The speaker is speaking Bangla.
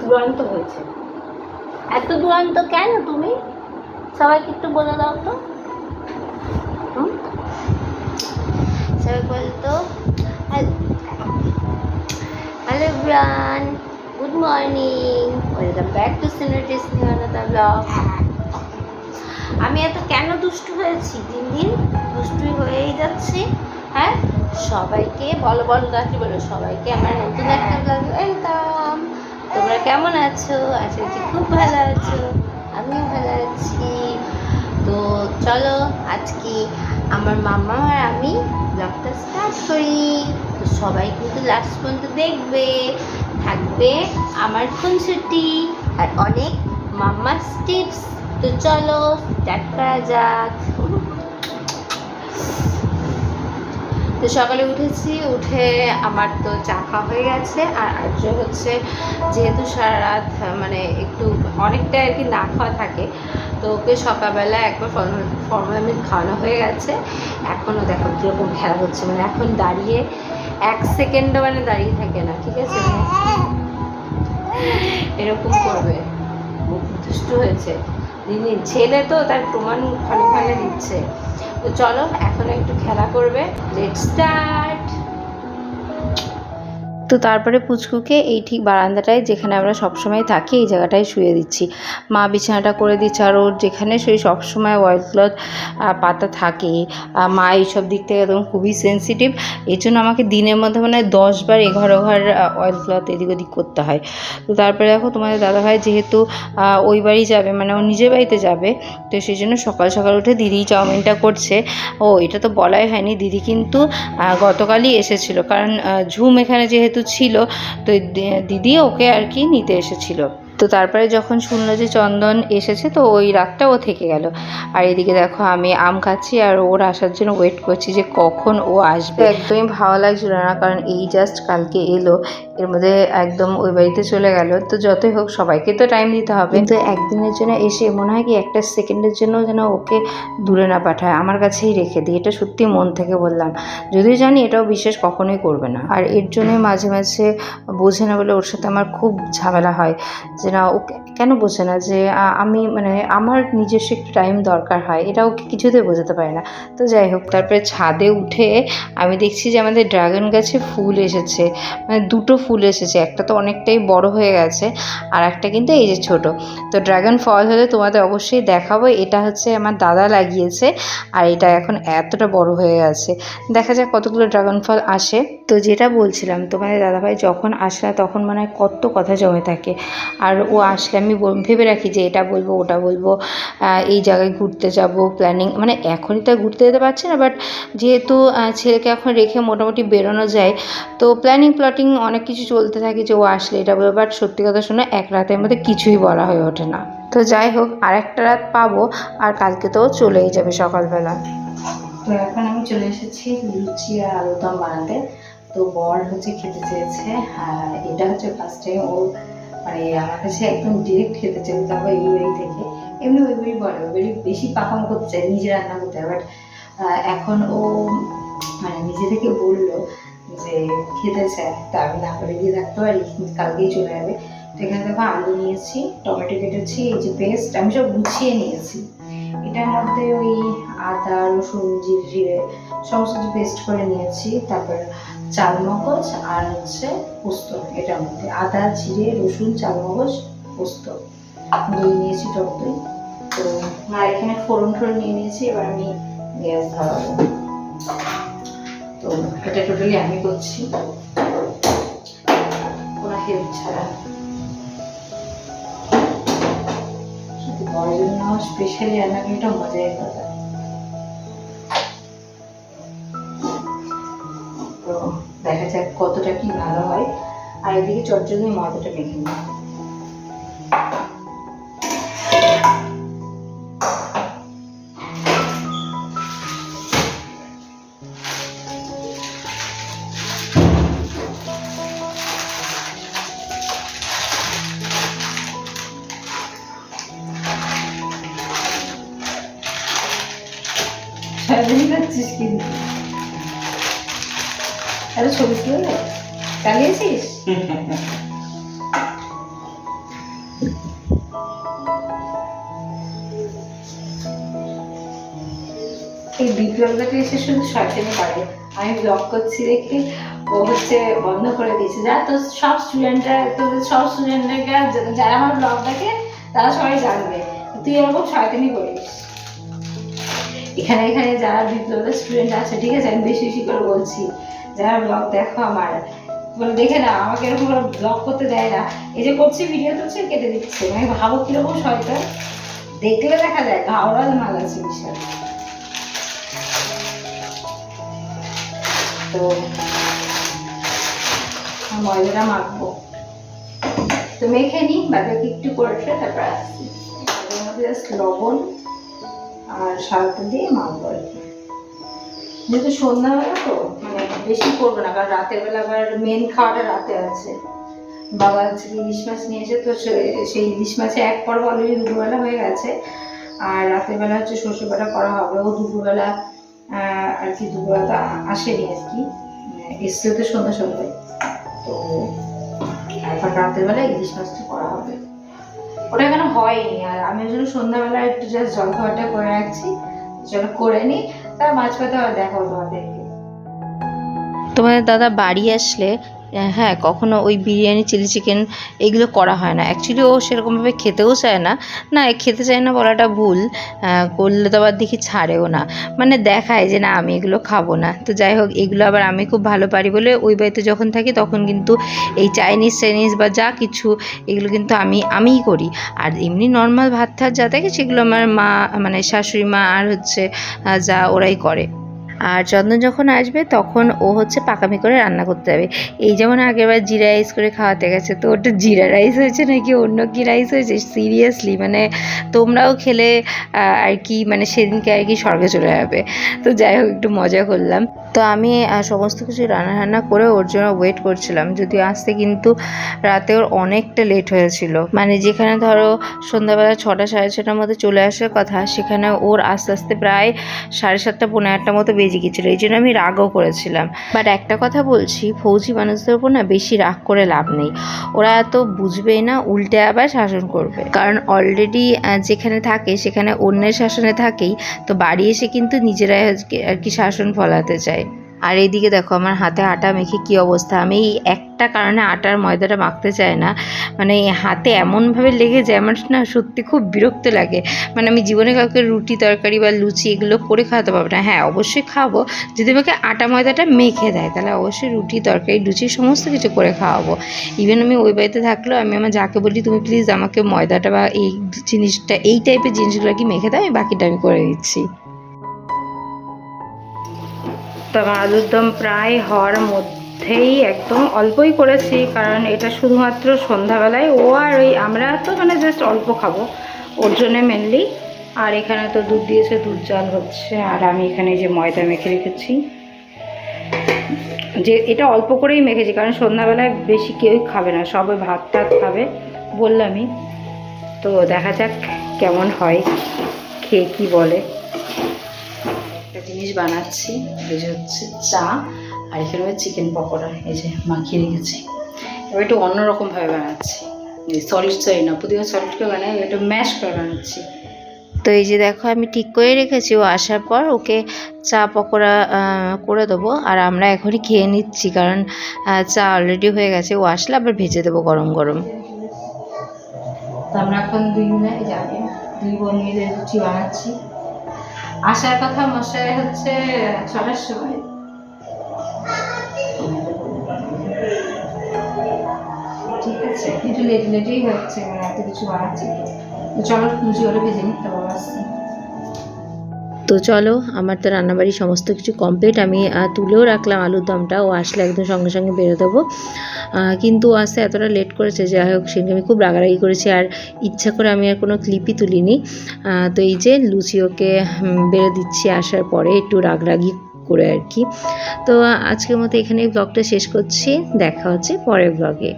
দুরন্ত হয়েছে। এত দুরন্ত কেন তুমি? সবাইকে একটু বলে দাও তো? সবাই বলতো hello bran good morning welcome back to সিনারিটিস নিউনাদা ব্লগ আমি এত কেন দুষ্টু হয়েছি? দিন দিন দুষ্টুই হয়েই যাচ্ছি। হ্যাঁ? সবাইকে বলো বলো দাঁড়ি বলো। সবাইকে আমার নতুন একটা ব্লগ ওয়েলকাম তোমরা কেমন আছো? আশা করছি খুব ভালো আছো। আমিও ভালো আছি। তো চলো, আজকে আমার মামা আর আমি ব্লগটা স্টার্ট করি। তো সবাই কিন্তু লাস্ট পর্যন্ত দেখবে, থাকবে আমার খুনসুটি আর অনেক মাম্মার টিপস তো চলো স্টার্ট করা যাক। তো সকালে উঠেছি, উঠে আমার তো চা খাওয়া হয়ে গেছে আর আর্য হচ্ছে যেহেতু সারা রাত মানে একটু অনেকটা আর কি না খাওয়া থাকে, তো ওকে সকালবেলা একবার ফর্মাল মিল্ক খাওয়ানো হয়ে গেছে। এখনও দেখো কীরকম খেলা হচ্ছে মানে এখন দাঁড়িয়ে এক সেকেন্ডও মানে দাঁড়িয়ে থাকে না, ঠিক আছে? এরকম করবে। দুষ্ট হয়েছে। ছেলে তো তার প্রমাণ ক্ষণে ক্ষণে দিচ্ছে। তো চলো এখন একটু খেলা করবে। লেট স্টার্ট তো তারপরে পুচকুকে এই ঠিক বারান্দাটায় যেখানে আমরা সবসময় থাকি, এই জায়গাটায় শুয়ে দিচ্ছি। মা বিছানাটা করে দিচ্ছে আর ওর যেখানে শুয়ে সবসময় ওয়াইল ক্লথ পাতা থাকে। মা এইসব দিক থেকে একদম খুবই সেন্সিটিভ এই জন্য আমাকে দিনের মধ্যে মানে দশবার এঘর ওঘর অয়েল ক্লথ এদিক ওদিক করতে হয়। তো তারপরে দেখো তোমাদের দাদাভাই যেহেতু ওই বাড়ি যাবে মানে ও নিজের বাড়িতে যাবে, তো সেই জন্য সকাল সকাল উঠে দিদি চাউমিনটা করছে। ও, এটা তো বলাই হয়নি। দিদি কিন্তু গতকালই এসেছিল। কারণ ঝুম এখানে যেহেতু ছিল তো দিদি ওকে আর কি নিতে এসেছিল। তো তারপরে যখন শুনলো যে চন্দন এসেছে তো ওই রাতটা ও থেকে গেল। আর এদিকে দেখো আমি আম খাচ্ছি আর ওর আসার জন্য ওয়েট করছি যে কখন ও আসবে। একদমই ভালো লাগছিল না কারণ এই জাস্ট কালকে এলো এর মধ্যে একদম ওই বাড়িতে চলে গেল। তো যতই হোক সবাইকে তো টাইম দিতে হবে। কিন্তু একদিনের জন্য এসে মনে হয় কি একটা সেকেন্ডের জন্য যেন ওকে দূরে না পাঠায়। আমার কাছেই রেখে দিই এটা সত্যি মন থেকে বললাম। যদিও জানি এটাও বিশ্বাস কখনোই করবে না। আর এর জন্যই মাঝে মাঝে বোঝে না বলে ওর সাথে আমার খুব ঝামেলা হয়। যে না ও কে- কেন বোঝে না যে আমি মানে আমার নিজস্ব একটু টাইম দরকার হয় এটা ওকে কিছুতে বোঝাতে পারে না। তো যাই হোক, তারপরে ছাদে উঠে আমি দেখছি যে আমাদের ড্রাগন গাছে ফুল এসেছে মানে দুটো ফুল এসেছে, একটা তো অনেকটাই বড় হয়ে গেছে আর একটা কিন্তু এই যে ছোট। তো ড্রাগন ফল হলে তোমাদের অবশ্যই দেখাবো, এটা হচ্ছে আমার দাদা লাগিয়েছে আর এটা এখন এতটা বড় হয়ে গেছে। দেখা যাক কতগুলো ড্রাগন ফল আসে। তো যেটা বলছিলাম, তোমাদের দাদাভাই যখন আসলে তখন মানে কত কথা জমে থাকে। আর ও আসলে আমি ভেবে রাখি যে এটা বলব, ওটা বলব এই জায়গায় ঘুরতে যাব প্ল্যানিং মানে এখনই তো ঘুরতে যেতে পারছি না বাট যেহেতু ছেলেকে এখন রেখে মোটামুটি বেরোনো যায়, তো প্ল্যানিং প্লটিং অনেক কিছু চলতে থাকে যে ও আসলে এটা বলব বাট সত্যি কথা শুনে, এক রাতের মধ্যে কিছুই বলা হয়ে ওঠে না। তো যাই হোক আর একটা রাত পাবো, আর কালকে তো চলেই যাবে সকালবেলা। তো এখন আমি চলে এসেছি লুচি আর আলুদম বানাতে। তো বর হচ্ছে খেতে চেয়েছে এটা হচ্ছে ফার্স্ট টাইম ও মানে আমার কাছে একদম ডিরেক্ট খেতে চাই তারপর এই বাড়ি থেকে। এমনি ওই বাড়ি বলে, ওই বাড়ি বেশি পাকাম করতে চায়, নিজে রান্না করতে বাট এখন ও মানে নিজে থেকে বলল যে খেতে চায়, তা আমি না করে দিয়ে রাখতে পারি কালকেই চলে যাবে। তো এখানে দেখো আলু নিয়েছি, টমেটো কেটেছি, এই যে পেস্ট আমি সব গুছিয়ে নিয়েছি। এটার মধ্যে ওই আদা, রসুন, জিরে, সমস্ত কিছু পেস্ট করে নিয়েছি। তারপর চালমগজ আর হচ্ছে পোস্ত এটার মধ্যে আদা, জিরে, রসুন, চালমগজ, পোস্ত। দই নিয়েছি টক দই। তো আর এখানে ফোড়ন টোড়ন নিয়ে নিয়েছি, এবার আমি গ্যাস ধরাবো। তো এটা টোটালি আমি করছি। কোনো হেল্প ছাড়া। সত্যি বড় জন্য স্পেশালি মজাই কথা। দেখা যাক কতটা কি ভালো হয়। আর এদিকে চটজলদি ময়দাটা মেখে নিই। আরে ছবি তুলে নে। চালিয়েছিস? এই বিপ্লবদাটা এসে শুধু শয়তানি পারে আমি ব্লগ করছি দেখে ও হচ্ছে বন্ধ করে দিয়েছে। যা তো সব স্টুডেন্টরা তোদের সব স্টুডেন্টরা যারা আমার ব্লগ দেখে, তারা সবাই জানবে। তুই এরকম শয়তানি করিস। এখানে এখানে যারা বিপ্লবের স্টুডেন্ট আছে, ঠিক আছে, আমি বেশি বেশি করে বলছি। যারা ব্লগ দেখো আমার, বলে দেখে না আমাকে এরকম করে ব্লগ করতে দেয় না। এই যে করছি ভিডিও তুলছে, কেটে দিচ্ছে। আমি ভাবো কীরকম শয়তান। দেখলে দেখা যায় ঘাওড়াল মাল আছে বিশাল। তো ময়দাটা মাখবো। তো মেখে নিই বাদাকে একটু করে তারপর আসছি। জাস্ট লবণ আর সালটা দিয়ে মাখবো আর কি। যেহেতু সন্ধ্যাবেলা তো মানে বেশি করব না, কারণ রাতের বেলা আবার মেন খাওয়াটা রাতে আছে। বাবা হচ্ছে ইলিশ মাছ নিয়ে এসে তো সেই ইলিশ মাছে এক পর্ব অলরেডি দুপুরবেলা হয়ে গেছে। আর রাতের বেলা হচ্ছে বাটা করা হবে। ও দুপুরবেলা আর কি দুপুরবেলা আসেনি আর কি। এসছে তো সন্ধ্যা সন্ধ্যায়। তো এখন রাতের বেলা ইলিশ মাছটা করা হবে। ওটা এখানে হয়নি। আর আমি ওই জন্য সন্ধ্যাবেলা একটু জাস্ট জল খাওয়াটা করে রাখছি। চলো করে নিই তার মাছ পাতা দেখাবো তোমাদেরকে তোমাদের দাদা বাড়ি আসলে হ্যাঁ কখনো ওই বিরিয়ানি, চিলি চিকেন এগুলো করা হয় না। অ্যাকচুয়ালি ও সেরকমভাবে খেতেও চায় না। না, খেতে চায় না বলাটা ভুল। করলে তো আবার দেখি ছাড়েও না। মানে দেখায় যে, না, আমি এগুলো খাব না। তো যাই হোক, এগুলো আবার আমি খুব ভালো পারি বলে ওই বাড়িতে যখন থাকি, তখন কিন্তু এই চাইনিজ চাইনিজ বা যা কিছু, এগুলো কিন্তু আমি, আমিই করি। আর এমনি নর্মাল ভাত ঠাত যা থাকে, সেগুলো আমার মা মানে শাশুড়ি মা আর হচ্ছে যা ওরাই করে। আর চন্দন যখন আসবে, তখন ও হচ্ছে পাকামি করে রান্না করতে যাবে। এই যেমন আগেরবার জিরা রাইস করে খাওয়াতে গেছে, তো ওটা জিরা রাইস হয়েছে নাকি অন্য কি রাইস হয়েছে? সিরিয়াসলি মানে তোমরাও খেলে আর কি মানে সেদিনকে আর কি স্বর্গে চলে যাবে। তো যাই হোক, একটু মজা করলাম। তো আমি সমস্ত কিছু রান্না রান্না করে ওর জন্য ওয়েট করছিলাম, যদিও আসতে কিন্তু রাতে ওর অনেকটা লেট হয়েছিল। মানে যেখানে ধরো সন্ধ্যাবেলা ছটা, সাড়ে ছটার মধ্যে চলে আসার কথা, সেখানে ওর আস্তে আস্তে প্রায় সাড়ে সাতটা পনেরো আটটার মতো বেজে গেছিল এই জন্য আমি রাগও করেছিলাম। বাট একটা কথা বলছি, ফৌজি মানুষদের উপর না বেশি রাগ করে লাভ নেই। ওরা এত বুঝবেই না, উল্টে আবার শাসন করবে। কারণ অলরেডি যেখানে থাকে, সেখানে অন্যের শাসনে থাকেই, তো বাড়ি এসে কিন্তু নিজেরাই আর কি শাসন ফলাতে চায়। আর এইদিকে দেখো, আমার হাতে আটা মেখে কি অবস্থা? আমি এই একটা কারণে আটার ময়দাটা মাখতে চাই না। মানে হাতে এমনভাবে লেগে যায়, আমার না সত্যি খুব বিরক্ত লাগে। মানে আমি জীবনে কাউকে রুটি, তরকারি বা লুচি এগুলো করে খাওয়াতে পারব না। হ্যাঁ অবশ্যই খাব। যদি আমাকে আটা ময়দাটা মেখে দেয়, তাহলে অবশ্যই রুটি, তরকারি, লুচি সমস্ত কিছু করে খাওয়াবো। ইভেন আমি ওই বাড়িতে থাকলেও আমি আমার যাকে বলি, তুমি প্লিজ আমাকে ময়দাটা বা এই জিনিসটা, এই টাইপের জিনিসগুলো কি মেখে দাও? আমি বাকিটা আমি করে দিচ্ছি। তো আমার আলুর দম প্রায় হওয়ার মধ্যেই একদম অল্পই করেছি, কারণ এটা শুধুমাত্র সন্ধ্যাবেলায়। ও আর ওই আমরা তো মানে জাস্ট অল্প খাব, ওর জন্যে মেনলি আর এখানে তো দুধ দিয়েছে, দুধ জাল হচ্ছে, আর আমি এখানে যে ময়দা মেখে রেখেছি। যে এটা অল্প করেই মেখেছি, কারণ সন্ধ্যাবেলায় বেশি কেউই খাবে না সবাই ভাত টাত খাবে বললামই। তো দেখা যাক কেমন হয়, খেয়ে কি বলে। জিনিস বানাচ্ছি এই যে হচ্ছে চা আর এখানে হচ্ছে চিকেন পকোড়া এই যে মাখিয়ে রেখেছি। এবার একটু অন্যরকমভাবে বানাচ্ছি। সলিড সরি না প্রতিবার সলিড করে বানাই একটু ম্যাশ করে বানাচ্ছি। তো এই যে দেখো আমি ঠিক করে রেখেছি ও আসার পর ওকে চা পকোড়া করে দেবো। আর আমরা এখনই খেয়ে নিচ্ছি কারণ চা অলরেডি হয়ে গেছে। ও আসলে আবার ভেজে দেবো গরম গরম। তো আমরা এখন দুই মিলে যাবে দুই বোন মিলে রুটি বানাচ্ছি। আসার কথা মশাই হচ্ছে ছটার সময়। ঠিক আছে, একটু লেট লেটেই হচ্ছে এত কিছু বানাচ্ছি। চলো পুজো করে ভেজে নিতে তারপর আসছি। তো চলো আমার তো রান্নাবাড়ি সমস্ত কিছু কমপ্লিট আমি তুলেও রাখলাম আলুর দমটা ও আসলে একদম সঙ্গে সঙ্গে বেরো দেবো। কিন্তু আসতে এতটা লেট করেছে যাই হোক সেদিন আমি খুব রাগারাগি করেছি আর ইচ্ছা করে আমি আর কোনো ক্লিপই তুলিনি। তো এই যে লুচি ওকে হুম, বেরো দিচ্ছি আসার পরে একটু রাগরাগি করে আর কি। তো আজকের মতো এখানে ব্লগটা শেষ করছি। দেখা হচ্ছে পরের ব্লগে